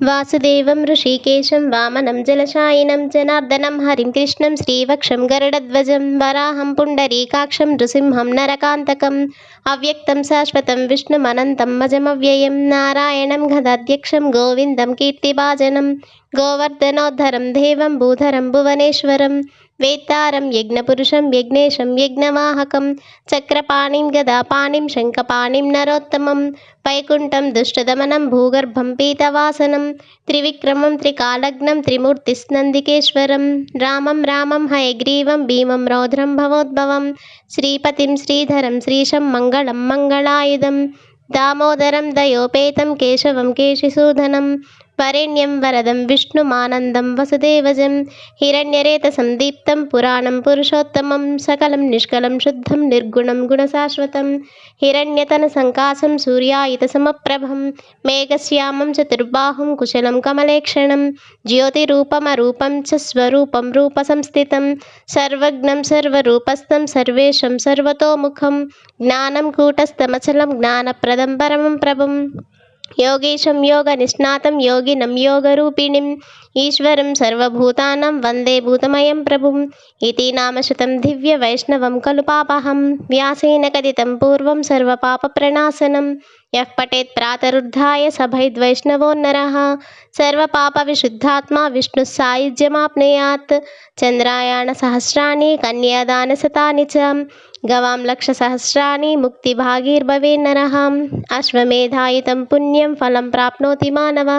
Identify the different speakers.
Speaker 1: వాసుదేవం ఋషికేశం వామనం జలశాయినం జనార్దనం హరిం కృష్ణం శ్రీవక్షం గరుడధ్వజం వరాహం పుండరీకాక్షం నృసింహం నరకాంతకం అవ్యక్తం శాశ్వతం విష్ణుమనంతం మజమవ్యయం నారాయణం గదాధ్యక్షం గోవిందం కీర్తిభాజనం గోవర్ధనోద్ధరం దేవం భూధరం భువనేశ్వరం వేత్తారం యజ్ఞపురుషం యజ్ఞేశం యజ్ఞవాహకం చక్రపాణిం గదాపాణిం శంఖపాణిం నరోత్తమం వైకుంఠం దుష్టదమనం భూగర్భం పీతవాసనం త్రివిక్రమం త్రికాలగ్నం త్రిమూర్తిస్నందికేశ్వరం రామం రామం హయగ్రీవం భీమం రౌద్రం భవోద్భవం శ్రీపతిం శ్రీధరం శ్రీశం మంగళం మంగళాయుధం దామోదరం దయోపేతం కేశవం కేశిసూధనం వరేణ్యం వరదం విష్ణుమానందం వసుదేవజం హిరణ్యరేతసం దీప్తం పురాణం పురుషోత్తమం సకలం నిష్కలం శుద్ధం నిర్గుణం గుణశాశ్వతం హిరణ్యతన సంకాసం సూర్యాయుత సమప్రభం మేఘశ్యామం చతుర్బాహుం కుశలం కమలేక్షణం జ్యోతిరూపమరూపం చ స్వరూపం రూపసంస్థితం సర్వజ్ఞం సర్వరూపస్థం సర్వేషం సర్వతోముఖం జ్ఞానం కూటస్థమచలం జ్ఞానప్రదం పరమం ప్రభం योगीशं योगनिष्णातं योगिनं योगरूपिणीम् ईश्वरं सर्वभूतानां वन्दे भूतमयं प्रभुम् इति नामशतं दिव्यवैष्णवं खलु पापहं व्यासेन कथितं पूर्वं सर्वपापप्रणाशनम् यः पठेत् प्रातरुद्धाय सभैद्वैष्णवो नरः। सर्वपापविशुद्धात्मा विष्णुः सायुज्यमाप्नुयात्। चन्द्रायाणसहस्राणि कन्यादानसतानि च। गवां लक्षसहस्राणि मुक्तिभागीर्भवेन्नरः अश्वमेधायुतं पुण्यं फलं प्राप्नोति मानव।